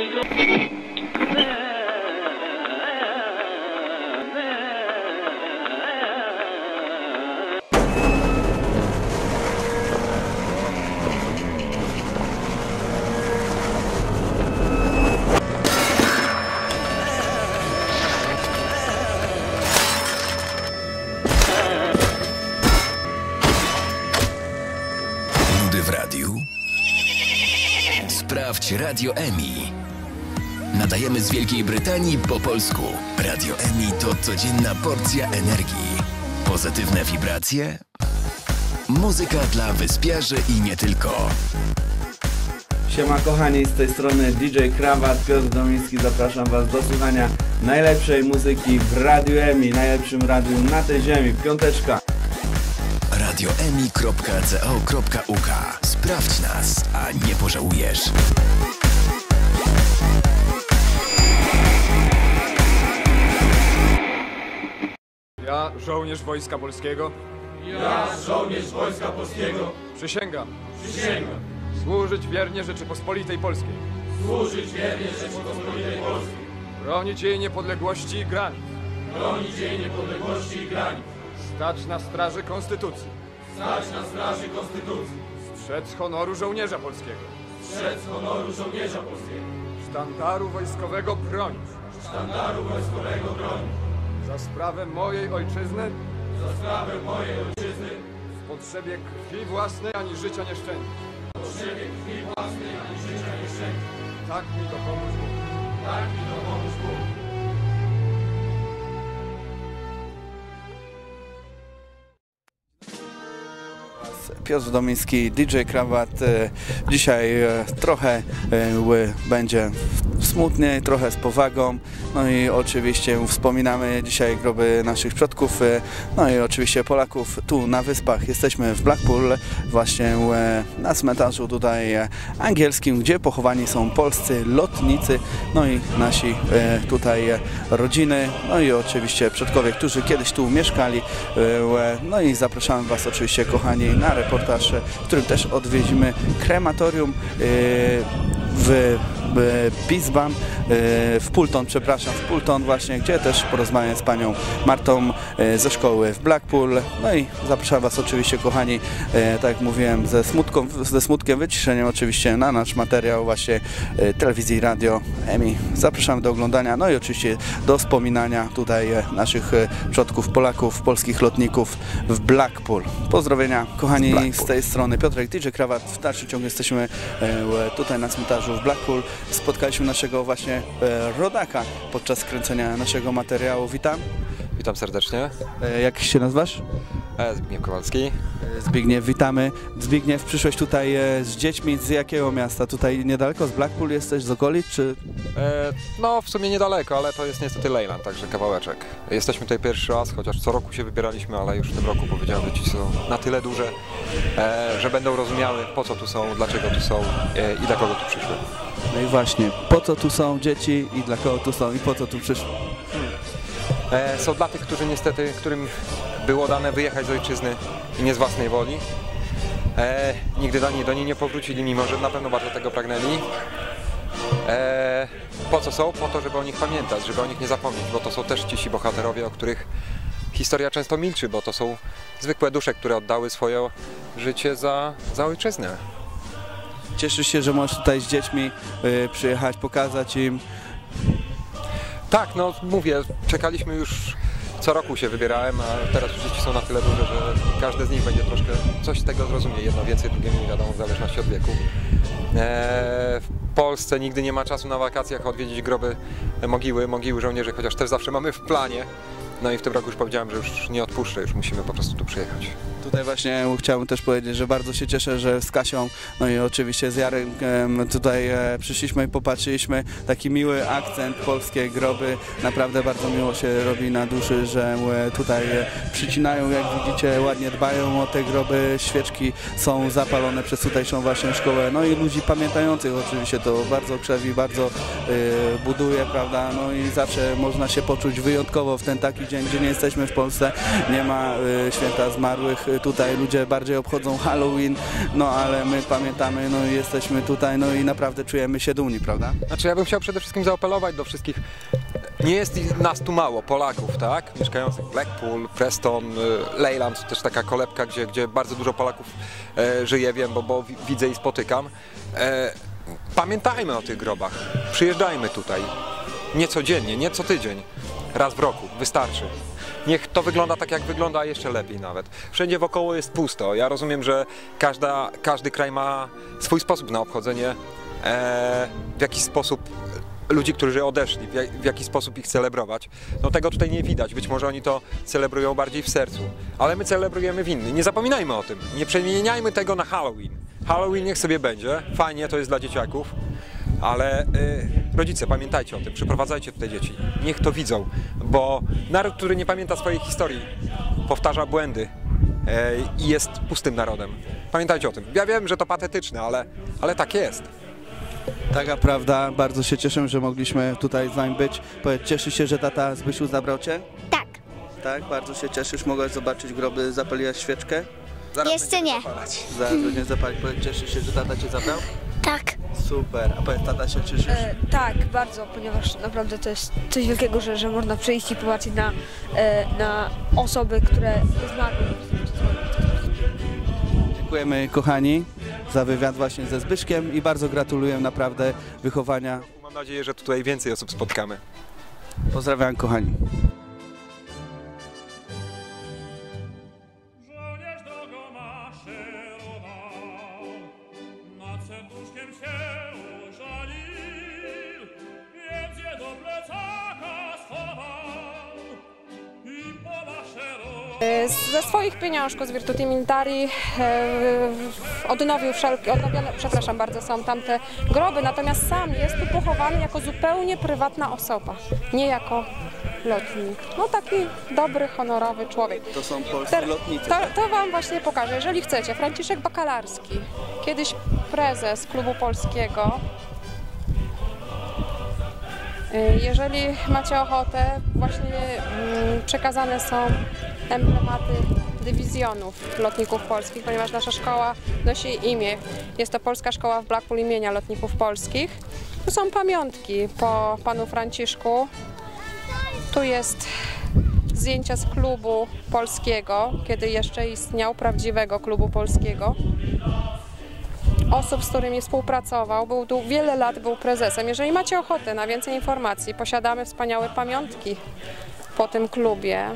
W radiu? Sprawdź Radio EMI. Nadajemy z Wielkiej Brytanii po polsku. Radio EMI to codzienna porcja energii. Pozytywne wibracje? Muzyka dla wyspiarzy i nie tylko. Siema kochani, z tej strony DJ Krawat, Piotr Domiński, zapraszam Was do słuchania najlepszej muzyki w Radiu EMI, najlepszym radiu na tej ziemi, piąteczka. radioemi.co.uk Sprawdź nas, a nie pożałujesz. Ja, żołnierz Wojska Polskiego, Ja, żołnierz Wojska Polskiego, przysięgam. Przysięgam. Służyć wiernie Rzeczypospolitej Polskiej, służyć wiernie Rzeczypospolitej Polskiej, bronić jej niepodległości i granic, bronić jej niepodległości i granic, stać na straży Konstytucji, stać na straży Konstytucji, strzec honoru żołnierza polskiego, strzec honoru żołnierza polskiego, sztandaru wojskowego bronić, sztandaru wojskowego bronić, za sprawę mojej ojczyzny, za sprawę mojej ojczyzny, w potrzebie krwi własnej ani życia nie szczędzić. w potrzebie krwi własnej ani życia nie szczędzić. Tak mi dopomóż Bóg. Tak mi dopomóż Bóg. Piotr Domiński, DJ Krawat. E, Dzisiaj e, trochę e, będzie smutniej, trochę z powagą. No i oczywiście wspominamy dzisiaj groby naszych przodków, no i oczywiście Polaków tu na wyspach. Jesteśmy w Blackpool, właśnie na cmentarzu tutaj angielskim, gdzie pochowani są polscy lotnicy, no i nasi tutaj rodziny, no i oczywiście przodkowie, którzy kiedyś tu mieszkali. No i zapraszamy Was oczywiście kochani na reportaż, e, w którym też odwiedzimy krematorium e, w w Pisban, e, w Pulton, przepraszam, w Pulton właśnie, gdzie też porozmawiam z panią Martą e, ze szkoły w Blackpool. No i zapraszam Was oczywiście kochani, e, tak jak mówiłem, ze, smutką, ze smutkiem, wyciszeniem oczywiście na nasz materiał właśnie e, telewizji, radio, EMI. Zapraszamy do oglądania, no i oczywiście do wspominania tutaj e, naszych e, przodków Polaków, polskich lotników w Blackpool. Pozdrowienia kochani z, Blackpool. tej strony Piotrek DJ Krawat. W dalszym ciągu jesteśmy e, tutaj na cmentarzu w Blackpool. Spotkaliśmy naszego właśnie e, rodaka podczas kręcenia naszego materiału. Witam. Witam serdecznie. E, Jak się nazywasz? E, Zbigniew Kowalski. Zbigniew, witamy. Zbigniew, przyszłeś tutaj z dziećmi z jakiego miasta? Tutaj niedaleko, z Blackpool jesteś, z okolic, czy... E, no, w sumie niedaleko, ale to jest niestety Leyland, także kawałeczek. Jesteśmy tutaj pierwszy raz, chociaż co roku się wybieraliśmy, ale już w tym roku powiedziałem, że ci są na tyle duże, e, że będą rozumiały po co tu są, dlaczego tu są e, i dla kogo tu przyszły. No i właśnie, po co tu są dzieci i dla kogo tu są i po co tu przyszły? E, są dla tych, którzy niestety, którym było dane wyjechać z ojczyzny i nie z własnej woli. E, nigdy do niej, do niej nie powrócili, mimo że na pewno bardzo tego pragnęli. E, po co są? Po to, żeby o nich pamiętać, żeby o nich nie zapomnieć, bo to są też ci bohaterowie, o których historia często milczy, bo to są zwykłe dusze, które oddały swoje życie za, za ojczyznę. Cieszysz się, że możesz tutaj z dziećmi e, przyjechać, pokazać im. Tak, no mówię, czekaliśmy już co roku się wybierałem, a teraz już dzieci są na tyle duże, że każde z nich będzie troszkę coś z tego zrozumie. Jedno więcej, drugie mniej, wiadomo, w zależności od wieku. Eee, Polsce nigdy nie ma czasu na wakacjach odwiedzić groby, mogiły, mogiły żołnierzy, chociaż też zawsze mamy w planie. No i w tym roku już powiedziałem, że już nie odpuszczę, już musimy po prostu tu przyjechać. Tutaj właśnie chciałbym też powiedzieć, że bardzo się cieszę, że z Kasią, no i oczywiście z Jarem em, tutaj e, przyszliśmy i popatrzyliśmy. Taki miły akcent, polskie groby. Naprawdę bardzo miło się robi na duszy, że e, tutaj e, przycinają, jak widzicie, ładnie dbają o te groby. Świeczki są zapalone przez tutejszą właśnie szkołę. No i ludzi pamiętających oczywiście to bardzo krzewi, bardzo e, buduje, prawda? No i zawsze można się poczuć wyjątkowo w ten taki dzień, gdzie nie jesteśmy w Polsce, nie ma y, święta zmarłych, Y, tutaj ludzie bardziej obchodzą Halloween, no ale my pamiętamy, no i jesteśmy tutaj, no i naprawdę czujemy się dumni, prawda? Znaczy ja bym chciał przede wszystkim zaapelować do wszystkich. Nie jest nas tu mało, Polaków, tak? Mieszkających Blackpool, Preston, y, Leyland, to też taka kolebka, gdzie, gdzie bardzo dużo Polaków e, żyje, wiem, bo, bo wi- widzę i spotykam. E, pamiętajmy o tych grobach. Przyjeżdżajmy tutaj. Nie codziennie, nie co tydzień. Raz w roku, wystarczy. Niech to wygląda tak, jak wygląda, a jeszcze lepiej nawet. Wszędzie wokoło jest pusto. Ja rozumiem, że każda, każdy kraj ma swój sposób na obchodzenie e, w jakiś sposób ludzi, którzy odeszli, w, w jaki sposób ich celebrować. No tego tutaj nie widać. Być może oni to celebrują bardziej w sercu, ale my celebrujemy w inny. Nie zapominajmy o tym. Nie przemieniajmy tego na Halloween. Halloween niech sobie będzie. Fajnie, to jest dla dzieciaków. Ale y, rodzice, pamiętajcie o tym, przyprowadzajcie tutaj dzieci. Niech to widzą, bo naród, który nie pamięta swojej historii, powtarza błędy e, i jest pustym narodem. Pamiętajcie o tym. Ja wiem, że to patetyczne, ale, ale tak jest. Taka prawda, bardzo się cieszę, że mogliśmy tutaj z wami być. Powiedz, cieszysz się, że tata Zbysiu zabrał cię? Tak, Tak, bardzo się cieszysz, mogłaś zobaczyć groby, zapaliłaś świeczkę? Zaraz Jeszcze nie. zapalać. Zaraz będzie zapalić, powiedz, cieszysz się, że tata cię zabrał? tak. Super, a powiedz, tata się cieszysz? E, tak, bardzo, ponieważ naprawdę to jest coś wielkiego, że, że można przyjść i popatrzeć na, e, na osoby, które zmarły. Dziękujemy kochani za wywiad właśnie ze Zbyszkiem i bardzo gratuluję naprawdę wychowania. Mam nadzieję, że tutaj więcej osób spotkamy. Pozdrawiam kochani. Pieniążków z Virtuti Militari e, odnowił wszelkie, odnowione, przepraszam bardzo, są tamte groby, natomiast sam jest tu pochowany jako zupełnie prywatna osoba, nie jako lotnik. No taki dobry, honorowy człowiek. To są polscy lotnicy. To, to Wam właśnie pokażę, jeżeli chcecie. Franciszek Bakalarski, kiedyś prezes klubu polskiego. Y, Jeżeli macie ochotę, właśnie mm, przekazane są emblematy dywizjonów lotników polskich, ponieważ nasza szkoła nosi imię. Jest to Polska Szkoła w Blackpool imienia lotników polskich. Tu są pamiątki po panu Franciszku. Tu jest zdjęcia z klubu polskiego, kiedy jeszcze istniał, prawdziwego klubu polskiego. Osób, z którymi współpracował, był tu wiele lat, był prezesem. Jeżeli macie ochotę na więcej informacji, posiadamy wspaniałe pamiątki po tym klubie.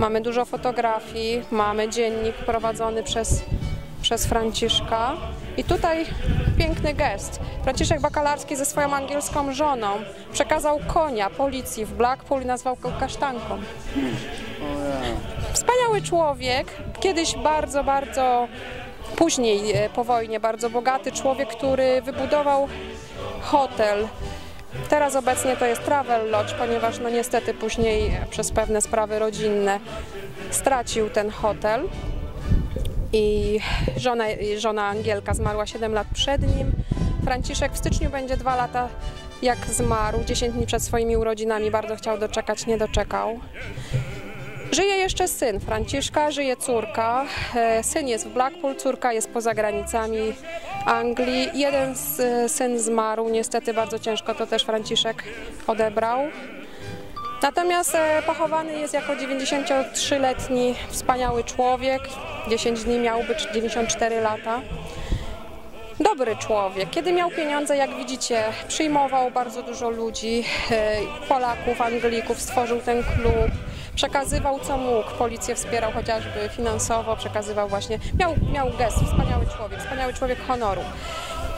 Mamy dużo fotografii, mamy dziennik prowadzony przez, przez Franciszka. I tutaj piękny gest. Franciszek Bakalarski ze swoją angielską żoną przekazał konia policji w Blackpool i nazwał go kasztanką. Wspaniały człowiek, kiedyś bardzo, bardzo później e, po wojnie bardzo bogaty człowiek, który wybudował hotel. Teraz obecnie to jest Travel Lodge, ponieważ no niestety później przez pewne sprawy rodzinne stracił ten hotel. I żona, żona Angielka zmarła 7 lat przed nim. Franciszek w styczniu będzie dwa lata jak zmarł, 10 dni przed swoimi urodzinami. Bardzo chciał doczekać, nie doczekał. Żyje jeszcze syn Franciszka, żyje córka. E, Syn jest w Blackpool, córka jest poza granicami Anglii. Jeden z, e, syn zmarł, niestety bardzo ciężko to też Franciszek odebrał. Natomiast e, pochowany jest jako 93-letni wspaniały człowiek. 10 dni miał być 94 lata. Dobry człowiek. Kiedy miał pieniądze, jak widzicie, przyjmował bardzo dużo ludzi, e, Polaków, Anglików, stworzył ten klub, przekazywał co mógł. Policję wspierał chociażby finansowo, przekazywał właśnie. Miał, miał gest, wspaniały człowiek, wspaniały człowiek honoru.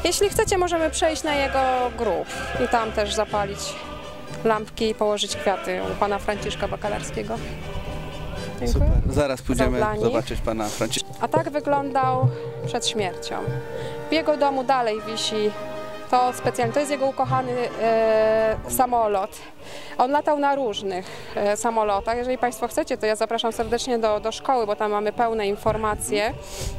Jeśli chcecie, możemy przejść na jego grób i tam też zapalić lampki i położyć kwiaty u pana Franciszka Bakalarskiego. Dziękuję. Super. Zaraz pójdziemy zobaczyć pana Franciszka. A tak wyglądał przed śmiercią. W jego domu dalej wisi To specjalnie, to jest jego ukochany e, samolot. On latał na różnych e, samolotach. Jeżeli Państwo chcecie, to ja zapraszam serdecznie do, do szkoły, bo tam mamy pełne informacje.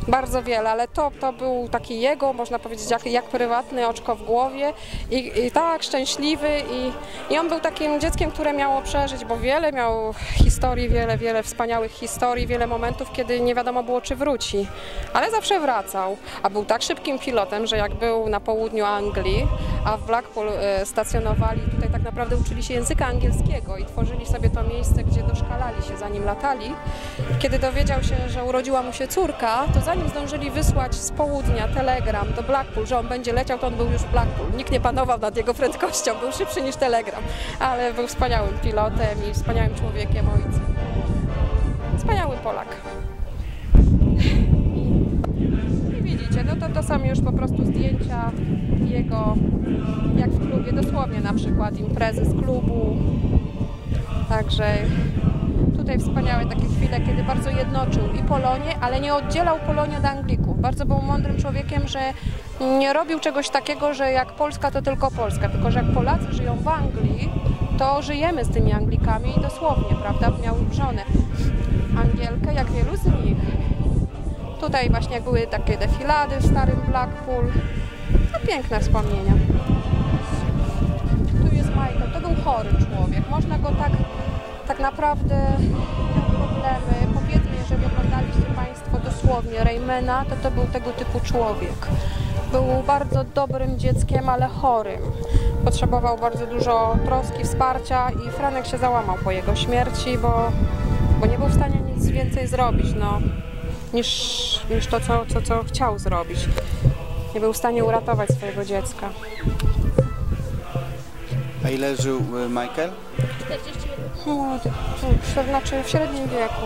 Bardzo wiele, ale to, to był taki jego, można powiedzieć, jak, jak prywatny oczko w głowie i, i tak szczęśliwy i, i on był takim dzieckiem, które miało przeżyć, bo wiele miał historii, wiele, wiele wspaniałych historii, wiele momentów, kiedy nie wiadomo było, czy wróci. Ale zawsze wracał, a był tak szybkim pilotem, że jak był na południu Anglii, a w Blackpool e, stacjonowali, tutaj tak naprawdę uczyli się języka angielskiego i tworzyli sobie to miejsce, gdzie doszkalali się zanim latali. Kiedy dowiedział się, że urodziła mu się córka, to zanim zdążyli wysłać z południa telegram do Blackpool, że on będzie leciał, to on był już w Blackpool. Nikt nie panował nad jego prędkością, był szybszy niż telegram, ale był wspaniałym pilotem i wspaniałym człowiekiem, ojcem. Wspaniały Polak. I widzicie, no to są już po prostu zdjęcia jego, jak w klubie, dosłownie na przykład imprezy z klubu. Także tutaj wspaniałe takie chwile, kiedy bardzo jednoczył i Polonię, ale nie oddzielał Polonię od Anglików. Bardzo był mądrym człowiekiem, że nie robił czegoś takiego, że jak Polska to tylko Polska, tylko że jak Polacy żyją w Anglii, to żyjemy z tymi Anglikami i dosłownie, prawda? Miał żonę Angielkę, jak wielu z nich. Tutaj właśnie były takie defilady w starym Blackpool. To piękne wspomnienia. Tu jest Michael, to był chory człowiek. Można go tak, tak naprawdę miał problemy. Powiedzmy, jeżeli oglądaliście Państwo dosłownie Raymana, to to był tego typu człowiek. Był bardzo dobrym dzieckiem, ale chorym. Potrzebował bardzo dużo troski, wsparcia i Franek się załamał po jego śmierci, bo, bo nie był w stanie nic więcej zrobić. No niż, niż to, co, co, co chciał zrobić. Nie był w stanie uratować swojego dziecka. A ile żył e, Michael? Młody, to znaczy w średnim wieku.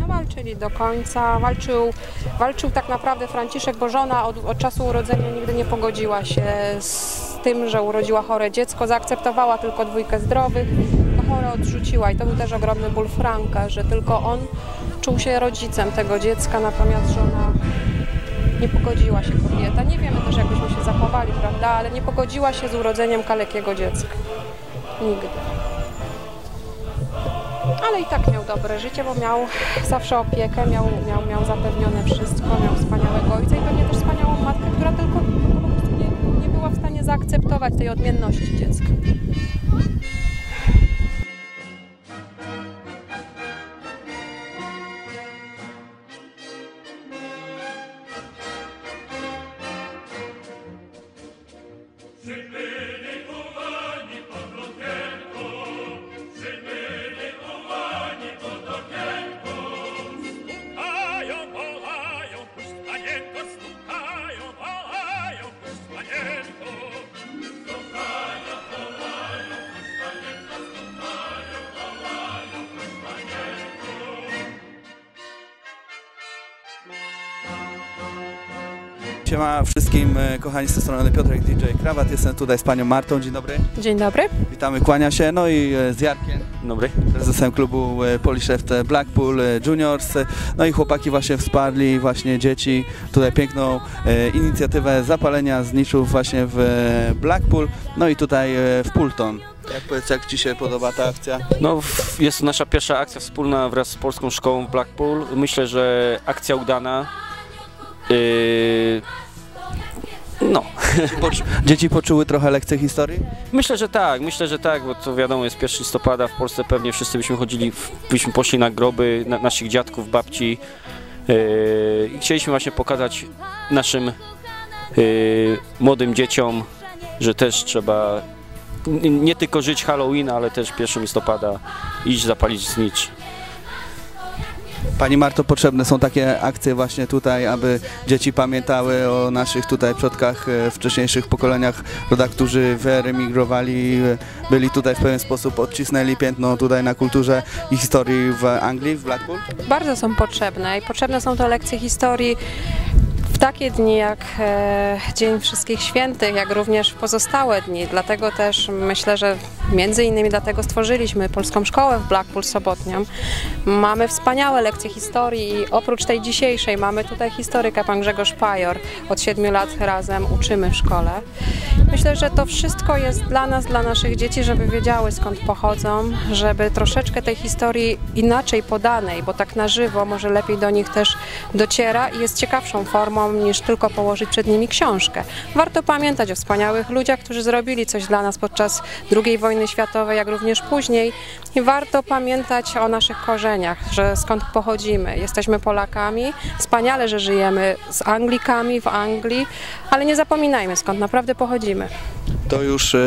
No, walczyli do końca, walczył, walczył tak naprawdę Franciszek, bo żona od, od czasu urodzenia nigdy nie pogodziła się z tym, że urodziła chore dziecko, zaakceptowała tylko dwójkę zdrowych, to chore odrzuciła i to był też ogromny ból Franka, że tylko on czuł się rodzicem tego dziecka, natomiast żona nie pogodziła się kobieta. Nie wiemy też, jakbyśmy się zachowali, prawda, ale nie pogodziła się z urodzeniem kalekiego dziecka. Nigdy. Ale i tak miał dobre życie, bo miał zawsze opiekę, miał, miał, miał zapewnione wszystko, miał wspaniałego ojca i pewnie też wspaniałą matkę, która tylko po prostu nie, nie była w stanie zaakceptować tej odmienności dziecka. Siema wszystkim, e, kochani, z tej strony Piotrek DJ Krawat, jestem tutaj z panią Martą, dzień dobry. Dzień dobry. Witamy, kłania się, no i e, z Jarkiem, Dobry. prezesem klubu e, Polish Left Blackpool Juniors. No i chłopaki właśnie wsparli właśnie dzieci, tutaj piękną e, inicjatywę zapalenia zniczów właśnie w Blackpool, no i tutaj w Poulton. Jak powiedz, jak Ci się podoba ta akcja? No, jest to nasza pierwsza akcja wspólna wraz z Polską Szkołą w Blackpool. Myślę, że akcja udana. Yy, No, Poczu- dzieci poczuły trochę lekcję historii? myślę, że tak, myślę, że tak, bo to wiadomo, jest 1 listopada, w Polsce pewnie wszyscy byśmy chodzili, byśmy poszli na groby na, naszych dziadków, babci yy, i chcieliśmy właśnie pokazać naszym yy, młodym dzieciom, że też trzeba nie tylko żyć Halloween, ale też 1 listopada iść zapalić znicz. Pani Marto, potrzebne są takie akcje właśnie tutaj, aby dzieci pamiętały o naszych tutaj przodkach, e, wcześniejszych pokoleniach, rodach, którzy wyemigrowali, e, byli tutaj w pewien sposób, odcisnęli piętno tutaj na kulturze i historii w Anglii, w Blackpool. Bardzo są potrzebne i potrzebne są to lekcje historii takie dni jak e, Dzień Wszystkich Świętych, jak również w pozostałe dni. Dlatego też myślę, że między innymi dlatego stworzyliśmy Polską Szkołę w Blackpool Sobotnią. Mamy wspaniałe lekcje historii i oprócz tej dzisiejszej mamy tutaj historyka pan Grzegorz Pajor. Od siedmiu lat razem uczymy w szkole. Myślę, że to wszystko jest dla nas, dla naszych dzieci, żeby wiedziały skąd pochodzą, żeby troszeczkę tej historii inaczej podanej, bo tak na żywo może lepiej do nich też dociera i jest ciekawszą formą niż tylko położyć przed nimi książkę. Warto pamiętać o wspaniałych ludziach, którzy zrobili coś dla nas podczas II wojny światowej, jak również później i warto pamiętać o naszych korzeniach, że skąd pochodzimy. Jesteśmy Polakami, wspaniale, że żyjemy z Anglikami w Anglii, ale nie zapominajmy skąd naprawdę pochodzimy. To już e,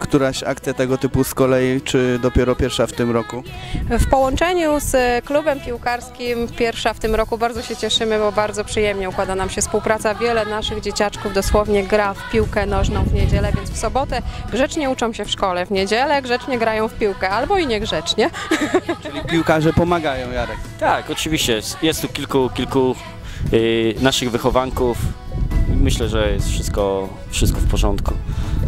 któraś akcja tego typu z kolei, czy dopiero pierwsza w tym roku? W połączeniu z klubem piłkarskim pierwsza w tym roku bardzo się cieszymy, bo bardzo przyjemnie układa nam się współpraca. Wiele naszych dzieciaczków dosłownie gra w piłkę nożną w niedzielę, więc w sobotę grzecznie uczą się w szkole, w niedzielę grzecznie grają w piłkę, albo i niegrzecznie. Czyli piłkarze pomagają, Jarek. Tak, oczywiście. Jest- tu kilku, kilku y, naszych wychowanków. Myślę, że jest wszystko, wszystko w porządku.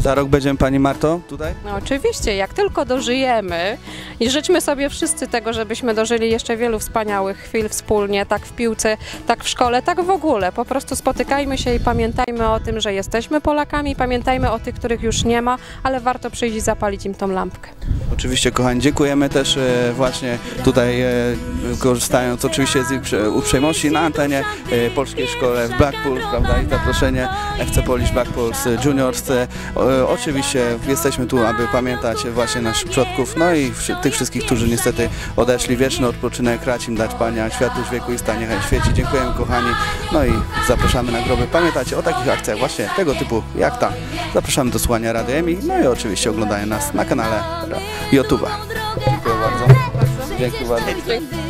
Za rok będziemy Pani Marto tutaj? No oczywiście, jak tylko dożyjemy i życzmy sobie wszyscy tego, żebyśmy dożyli jeszcze wielu wspaniałych chwil wspólnie, tak w piłce, tak w szkole, tak w ogóle. Po prostu spotykajmy się i pamiętajmy o tym, że jesteśmy Polakami, pamiętajmy o tych, których już nie ma, ale warto przyjść i zapalić im tą lampkę. Oczywiście, kochani, dziękujemy też e, właśnie tutaj, e, korzystając oczywiście z ich prze- uprzejmości na antenie e, Polskiej Szkole w Blackpool, prawda, i zaproszenie FC Polish Blackpool z Juniors. E, oczywiście jesteśmy tu, aby pamiętać właśnie naszych przodków, no i tych wszystkich, którzy niestety odeszli. Wieczny odpoczynek, rać im dać Pania, światłość wieku i stanie niechaj świeci. Dziękujemy, kochani, no i zapraszamy na groby. Pamiętajcie o takich akcjach właśnie tego typu jak ta. Zapraszamy do słuchania Rady EMI, no i oczywiście oglądają nas na kanale YouTube'a. Dziękuję bardzo. Dzięki bardzo.